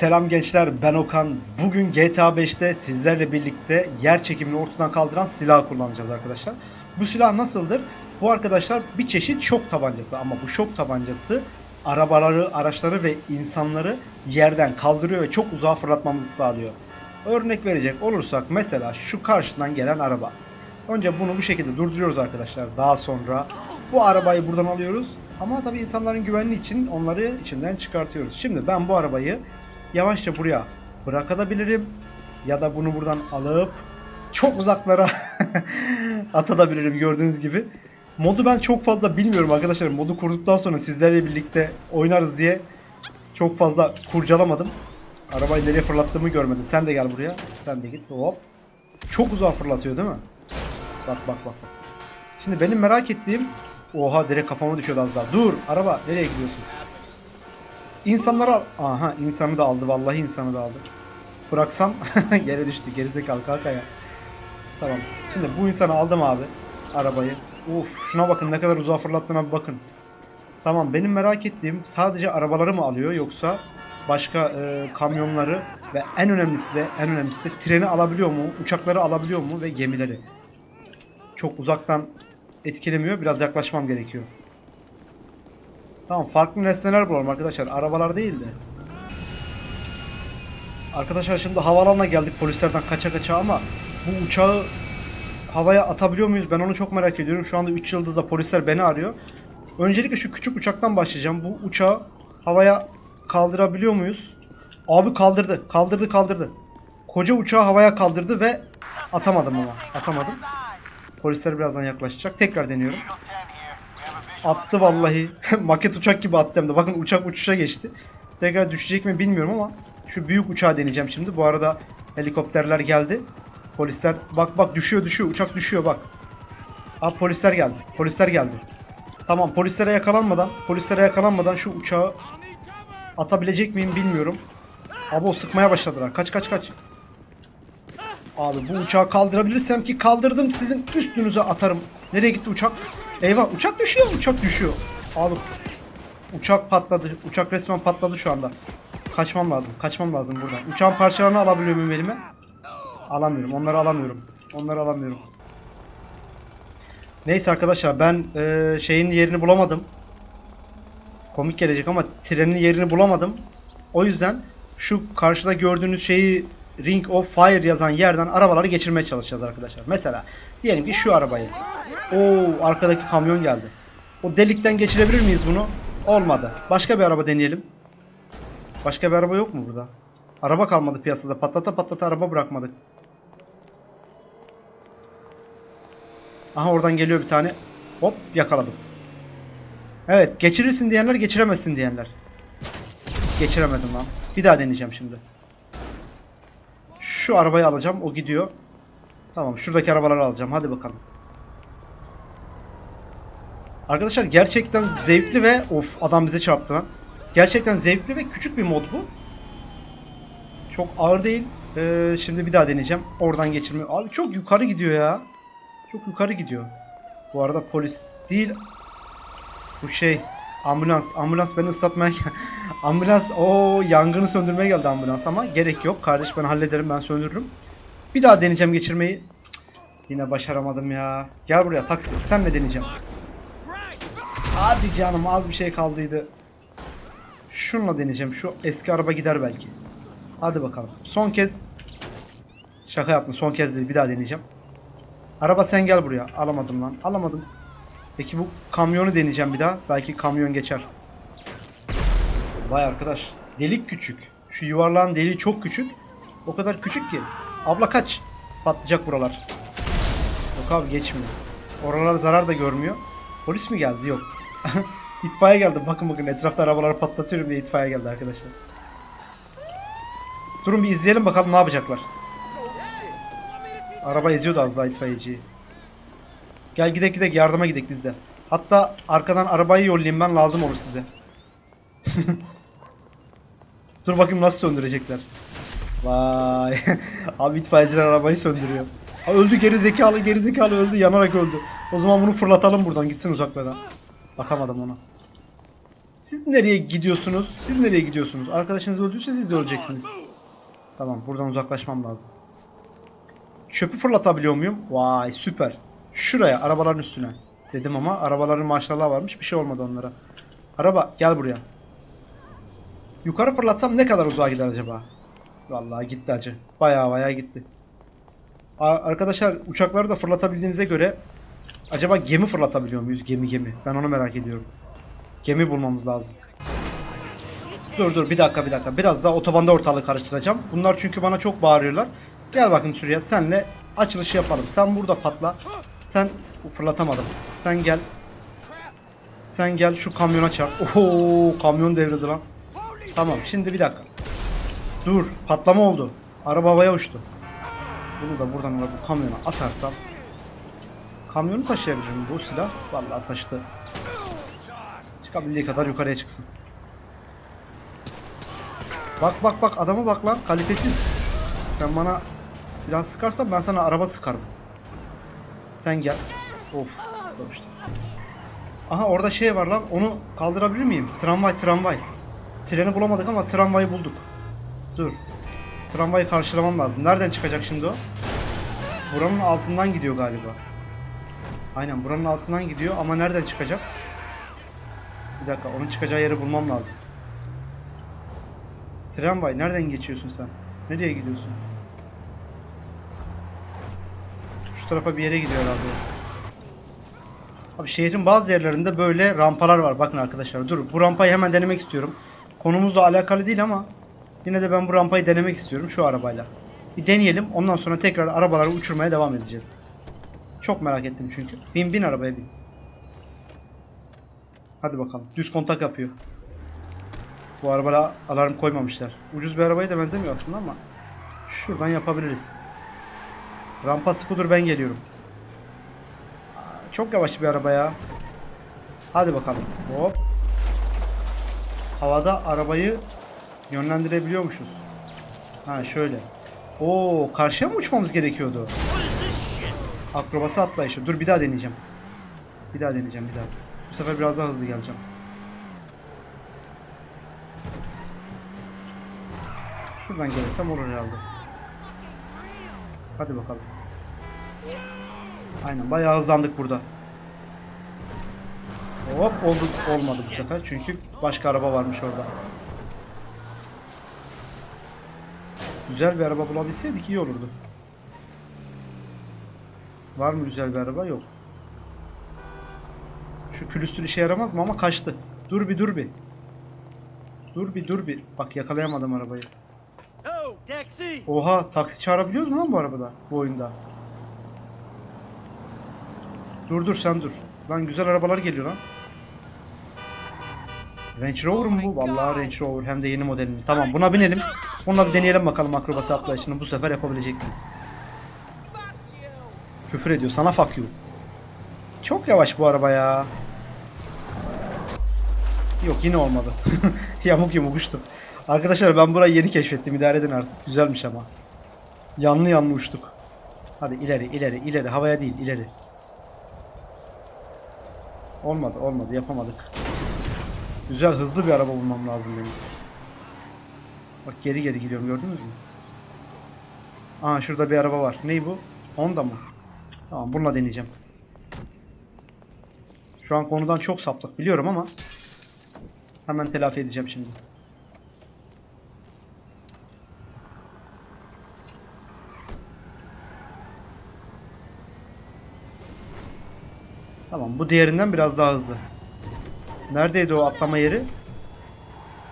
Selam gençler ben Okan. Bugün GTA 5'te sizlerle birlikte yer çekimini ortadan kaldıran silah kullanacağız arkadaşlar. Bu silah nasıldır? Bu arkadaşlar bir çeşit şok tabancası ama bu şok tabancası arabaları, araçları ve insanları yerden kaldırıyor ve çok uzağa fırlatmamızı sağlıyor. Örnek verecek olursak mesela şu karşıdan gelen araba. Önce bunu bu şekilde durduruyoruz arkadaşlar. Daha sonra bu arabayı buradan alıyoruz. Ama tabii insanların güvenliği için onları içinden çıkartıyoruz. Şimdi ben bu arabayı yavaşça buraya bırakabilirim. Ya da bunu buradan alıp çok uzaklara atabilirim gördüğünüz gibi. Modu ben çok fazla bilmiyorum arkadaşlar. Modu kurduktan sonra sizlerle birlikte oynarız diye çok fazla kurcalamadım. Arabayı nereye fırlattığımı görmedim. Sen de gel buraya. Sen de git. Hop. Çok uzağa fırlatıyor değil mi? Bak bak bak. Şimdi benim merak ettiğim Oha direkt kafama düşüyordu az daha. Dur araba nereye gidiyorsun? İnsanları al. Aha insanı da aldı vallahi insanı da aldı. Bıraksam yere düştü gerizekalı kalk ayağa. Tamam. Şimdi bu insanı aldım abi. Arabayı. Uf şuna bakın ne kadar uzağa fırlattığına bir bakın. Tamam benim merak ettiğim sadece arabaları mı alıyor yoksa başka e, kamyonları ve en önemlisi de en önemlisi de treni alabiliyor mu? Uçakları alabiliyor mu ve gemileri? Çok uzaktan etkilemiyor. Biraz yaklaşmam gerekiyor. Tamam farklı nesneler bulalım arkadaşlar. Arabalar değil de. Arkadaşlar şimdi havaalanına geldik polislerden kaça kaça ama bu uçağı havaya atabiliyor muyuz? Ben onu çok merak ediyorum. Şu anda 3 yıldızda polisler beni arıyor. Öncelikle şu küçük uçaktan başlayacağım. Bu uçağı havaya kaldırabiliyor muyuz? Abi kaldırdı. Kaldırdı kaldırdı. Koca uçağı havaya kaldırdı ve atamadım ama. Atamadım. Polisler birazdan yaklaşacak. Tekrar deniyorum. Attı vallahi. Maket uçak gibi attı hem de. Bakın uçak uçuşa geçti. Tekrar düşecek mi bilmiyorum ama şu büyük uçağı deneyeceğim şimdi. Bu arada helikopterler geldi. Polisler bak bak düşüyor düşüyor. Uçak düşüyor bak. Abi polisler geldi. Polisler geldi. Tamam polislere yakalanmadan polislere yakalanmadan şu uçağı atabilecek miyim bilmiyorum. Abi o sıkmaya başladılar. Kaç kaç kaç. Abi bu uçağı kaldırabilirsem ki kaldırdım sizin üstünüze atarım. Nereye gitti uçak? Eyvah uçak düşüyor uçak düşüyor. Abi uçak patladı. Uçak resmen patladı şu anda. Kaçmam lazım. Kaçmam lazım buradan. Uçağın parçalarını alabiliyor muyum elime? Alamıyorum. Onları alamıyorum. Onları alamıyorum. Neyse arkadaşlar ben eee, şeyin yerini bulamadım. Komik gelecek ama trenin yerini bulamadım. O yüzden şu karşıda gördüğünüz şeyi Ring of Fire yazan yerden arabaları geçirmeye çalışacağız arkadaşlar. Mesela diyelim ki şu arabayı. Oo arkadaki kamyon geldi. O delikten geçirebilir miyiz bunu? Olmadı. Başka bir araba deneyelim. Başka bir araba yok mu burada? Araba kalmadı piyasada. Patlata patlata araba bırakmadık. Aha oradan geliyor bir tane. Hop yakaladım. Evet geçirirsin diyenler geçiremezsin diyenler. Geçiremedim lan. Bir daha deneyeceğim şimdi. Şu arabayı alacağım. O gidiyor. Tamam şuradaki arabaları alacağım. Hadi bakalım. Arkadaşlar gerçekten zevkli ve of adam bize çarptı lan. Gerçekten zevkli ve küçük bir mod bu. Çok ağır değil. Ee, şimdi bir daha deneyeceğim. Oradan geçirme. Abi çok yukarı gidiyor ya. Çok yukarı gidiyor. Bu arada polis değil. Bu şey ambulans. Ambulans beni ıslatmaya ambulans o yangını söndürmeye geldi ambulans ama gerek yok. Kardeş ben hallederim ben söndürürüm. Bir daha deneyeceğim geçirmeyi. Cık, yine başaramadım ya. Gel buraya taksi. Sen ne deneyeceğim? Hadi canım az bir şey kaldıydı. Şunla deneyeceğim. Şu eski araba gider belki. Hadi bakalım. Son kez. Şaka yaptım. Son kez değil. Bir daha deneyeceğim. Araba sen gel buraya. Alamadım lan. Alamadım. Peki bu kamyonu deneyeceğim bir daha. Belki kamyon geçer. Vay arkadaş. Delik küçük. Şu yuvarlağın deliği çok küçük. O kadar küçük ki. Abla kaç. Patlayacak buralar. Yok abi geçmiyor. Oralar zarar da görmüyor. Polis mi geldi? Yok. itfaiye geldi. Bakın bakın etrafta arabaları patlatıyorum diye itfaiye geldi arkadaşlar. Durun bir izleyelim bakalım ne yapacaklar. Araba eziyordu az daha itfaiyeciyi. Gel gidek gidek yardıma gidek biz de. Hatta arkadan arabayı yollayayım ben lazım olur size. Dur bakayım nasıl söndürecekler. Vay. Abi itfaiyeciler arabayı söndürüyor. Ha, öldü geri zekalı geri zekalı öldü yanarak öldü. O zaman bunu fırlatalım buradan gitsin uzaklara. Atamadım ona. Siz nereye gidiyorsunuz? Siz nereye gidiyorsunuz? Arkadaşınız öldüyse siz de öleceksiniz. Tamam buradan uzaklaşmam lazım. Çöpü fırlatabiliyor muyum? Vay süper. Şuraya arabaların üstüne. Dedim ama arabaların maşallah varmış. Bir şey olmadı onlara. Araba gel buraya. Yukarı fırlatsam ne kadar uzağa gider acaba? Vallahi gitti acı. Baya baya gitti. Arkadaşlar uçakları da fırlatabildiğimize göre acaba gemi fırlatabiliyor muyuz? Gemi gemi. Ben onu merak ediyorum. Gemi bulmamız lazım. Dur dur bir dakika bir dakika. Biraz daha otobanda ortalığı karıştıracağım. Bunlar çünkü bana çok bağırıyorlar. Gel bakın şuraya. Senle açılışı yapalım. Sen burada patla. Sen fırlatamadım. Sen gel. Sen gel şu kamyona çarp. Oho kamyon devrildi lan. Tamam şimdi bir dakika. Dur patlama oldu. Araba havaya uçtu. Bunu da buradan bu kamyona atarsam. Kamyonu taşıyabilirim bu silah. Vallahi taşıdı. Çıkabildiği kadar yukarıya çıksın. Bak bak bak adama bak lan kalitesiz. Sen bana silah sıkarsan ben sana araba sıkarım. Sen gel. Of. konuştum. Aha orada şey var lan onu kaldırabilir miyim? Tramvay tramvay. Treni bulamadık ama tramvayı bulduk. Dur. Tramvayı karşılamam lazım. Nereden çıkacak şimdi o? Buranın altından gidiyor galiba. Aynen buranın altından gidiyor ama nereden çıkacak? Bir dakika onun çıkacağı yeri bulmam lazım. Tramvay nereden geçiyorsun sen? Nereye gidiyorsun? Şu tarafa bir yere gidiyor herhalde. Abi şehrin bazı yerlerinde böyle rampalar var. Bakın arkadaşlar dur bu rampayı hemen denemek istiyorum. Konumuzla alakalı değil ama yine de ben bu rampayı denemek istiyorum şu arabayla. Bir deneyelim ondan sonra tekrar arabaları uçurmaya devam edeceğiz. Çok merak ettim çünkü. Bin bin arabaya bin. Hadi bakalım. Düz kontak yapıyor. Bu arabaya alarm koymamışlar. Ucuz bir arabaya da benzemiyor aslında ama şuradan yapabiliriz. Rampa skudur ben geliyorum. Çok yavaş bir araba ya. Hadi bakalım. Hop. Havada arabayı yönlendirebiliyormuşuz. Ha şöyle. Oo karşıya mı uçmamız gerekiyordu? Akrobası atlayışı. Dur bir daha deneyeceğim. Bir daha deneyeceğim bir daha. Bu sefer biraz daha hızlı geleceğim. Şuradan gelirsem olur herhalde. Hadi bakalım. Aynen bayağı hızlandık burada. Hop oldu olmadı bu sefer çünkü başka araba varmış orada. Güzel bir araba bulabilseydik iyi olurdu. Var mı güzel bir araba? Yok. Şu külüstür işe yaramaz mı ama kaçtı. Dur bir dur bir. Dur bir dur bir. Bak yakalayamadım arabayı. Oh! Oha taksi çağırabiliyoruz mu lan bu arabada? Bu oyunda. Dur dur sen dur. Lan güzel arabalar geliyor lan. Range Rover mu bu? Vallahi Range Rover hem de yeni modelini. Tamam buna binelim. Onunla bir deneyelim bakalım akrobasi atlayışını bu sefer yapabilecek miyiz? Küfür ediyor sana fuck you. Çok yavaş bu araba ya. Yok yine olmadı. Yamuk yumuk uçtum. Arkadaşlar ben burayı yeni keşfettim idare edin artık. Güzelmiş ama. Yanlı yanlı uçtuk. Hadi ileri ileri ileri havaya değil ileri. Olmadı olmadı yapamadık. Güzel hızlı bir araba bulmam lazım benim. Bak geri geri gidiyorum gördünüz mü? Aa şurada bir araba var. Ney bu? Honda mı? Tamam bununla deneyeceğim. Şu an konudan çok saptık biliyorum ama hemen telafi edeceğim şimdi. Tamam bu diğerinden biraz daha hızlı. Neredeydi o atlama yeri?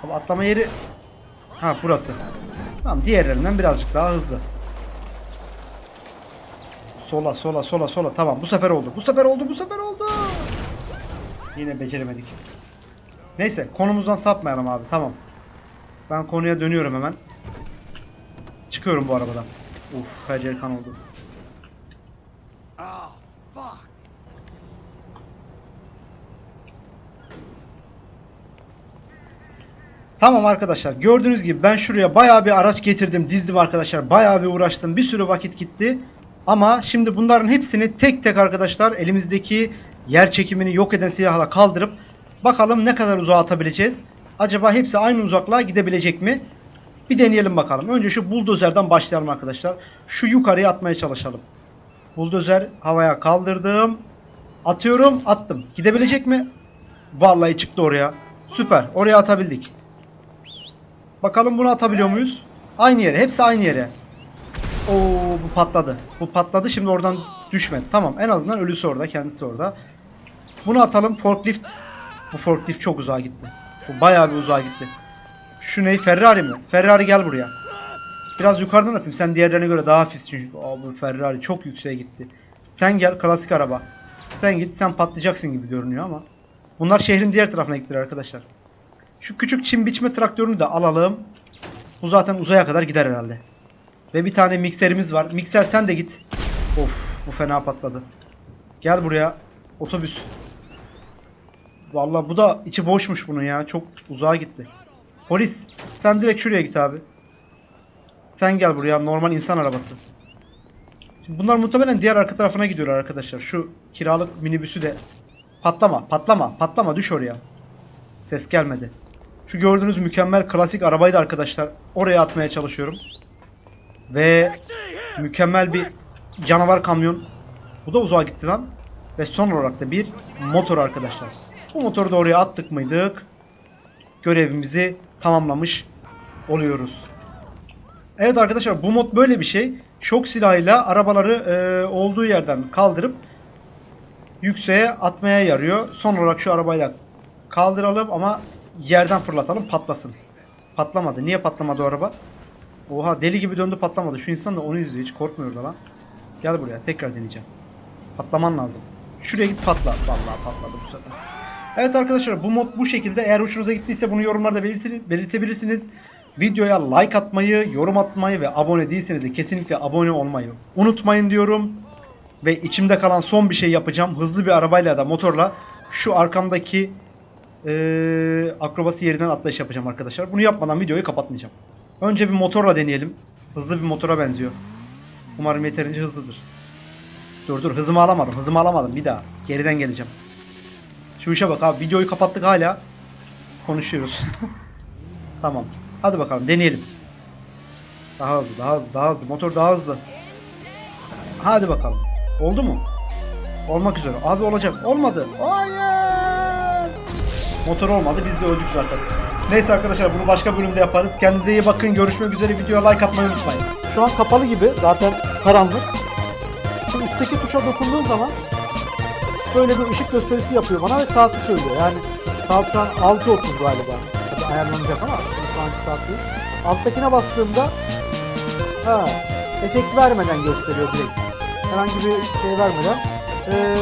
Abi atlama yeri Ha burası. Tamam diğerlerinden birazcık daha hızlı. Sola sola sola sola tamam bu sefer oldu. Bu sefer oldu bu sefer oldu. Yine beceremedik. Neyse konumuzdan sapmayalım abi tamam. Ben konuya dönüyorum hemen. Çıkıyorum bu arabadan. Uf her kan oldu. Fuck! Tamam arkadaşlar gördüğünüz gibi ben şuraya bayağı bir araç getirdim dizdim arkadaşlar bayağı bir uğraştım bir sürü vakit gitti ama şimdi bunların hepsini tek tek arkadaşlar elimizdeki yer çekimini yok eden silahla kaldırıp Bakalım ne kadar uzağa atabileceğiz. Acaba hepsi aynı uzaklığa gidebilecek mi? Bir deneyelim bakalım. Önce şu buldozerden başlayalım arkadaşlar. Şu yukarıya atmaya çalışalım. Buldozer havaya kaldırdım. Atıyorum, attım. Gidebilecek mi? Vallahi çıktı oraya. Süper. Oraya atabildik. Bakalım bunu atabiliyor muyuz? Aynı yere. Hepsi aynı yere. Oo bu patladı. Bu patladı. Şimdi oradan düşmedi. Tamam. En azından ölüsü orada. Kendisi orada. Bunu atalım. Forklift. Bu forklift çok uzağa gitti. Bu bayağı bir uzağa gitti. Şu ne? Ferrari mi? Ferrari gel buraya. Biraz yukarıdan atayım. Sen diğerlerine göre daha hafifsin çünkü. Aa, bu Ferrari çok yükseğe gitti. Sen gel klasik araba. Sen git sen patlayacaksın gibi görünüyor ama. Bunlar şehrin diğer tarafına gittiler arkadaşlar. Şu küçük çim biçme traktörünü de alalım. Bu zaten uzaya kadar gider herhalde. Ve bir tane mikserimiz var. Mikser sen de git. Of bu fena patladı. Gel buraya. Otobüs. Vallahi bu da içi boşmuş bunun ya. Çok uzağa gitti. Polis sen direkt şuraya git abi. Sen gel buraya normal insan arabası. Şimdi bunlar muhtemelen diğer arka tarafına gidiyor arkadaşlar. Şu kiralık minibüsü de patlama, patlama, patlama düş oraya. Ses gelmedi. Şu gördüğünüz mükemmel klasik arabayı da arkadaşlar oraya atmaya çalışıyorum. Ve mükemmel bir canavar kamyon. Bu da uzağa gitti lan. Ve son olarak da bir motor arkadaşlar. Bu motoru da oraya attık mıydık? Görevimizi tamamlamış oluyoruz. Evet arkadaşlar bu mod böyle bir şey. Şok silahıyla arabaları e, olduğu yerden kaldırıp yükseğe atmaya yarıyor. Son olarak şu arabayı da kaldıralım ama yerden fırlatalım patlasın. Patlamadı. Niye patlamadı o araba? Oha deli gibi döndü patlamadı. Şu insan da onu izliyor. Hiç korkmuyor da lan. Gel buraya tekrar deneyeceğim. Patlaman lazım. Şuraya git patla. Vallahi patladı bu sefer. Evet arkadaşlar bu mod bu şekilde. Eğer hoşunuza gittiyse bunu yorumlarda belirtir- belirtebilirsiniz. Videoya like atmayı, yorum atmayı ve abone değilseniz de kesinlikle abone olmayı unutmayın diyorum. Ve içimde kalan son bir şey yapacağım. Hızlı bir arabayla da motorla şu arkamdaki eee akrobasi yerinden atlayış yapacağım arkadaşlar. Bunu yapmadan videoyu kapatmayacağım. Önce bir motorla deneyelim. Hızlı bir motora benziyor. Umarım yeterince hızlıdır. Dur dur hızımı alamadım. Hızımı alamadım. Bir daha. Geriden geleceğim. Şu işe bak abi. Videoyu kapattık hala. Konuşuyoruz. tamam. Hadi bakalım deneyelim. Daha hızlı, daha hızlı, daha hızlı. Motor daha hızlı. Hadi bakalım. Oldu mu? Olmak üzere. Abi olacak. Olmadı. Hayır. Motor olmadı. Biz de öldük zaten. Neyse arkadaşlar bunu başka bölümde yaparız. Kendinize iyi bakın. Görüşmek üzere. Videoya like atmayı unutmayın. Şu an kapalı gibi. Zaten karanlık. Şu üstteki tuşa dokunduğum zaman böyle bir ışık gösterisi yapıyor bana ve saati söylüyor. Yani saat şu an 6.30 galiba. Tabii ayarlanacak ama şu anki saat değil. Alttakine bastığımda ha, efekt vermeden gösteriyor direkt. Herhangi bir şey vermeden. Ee,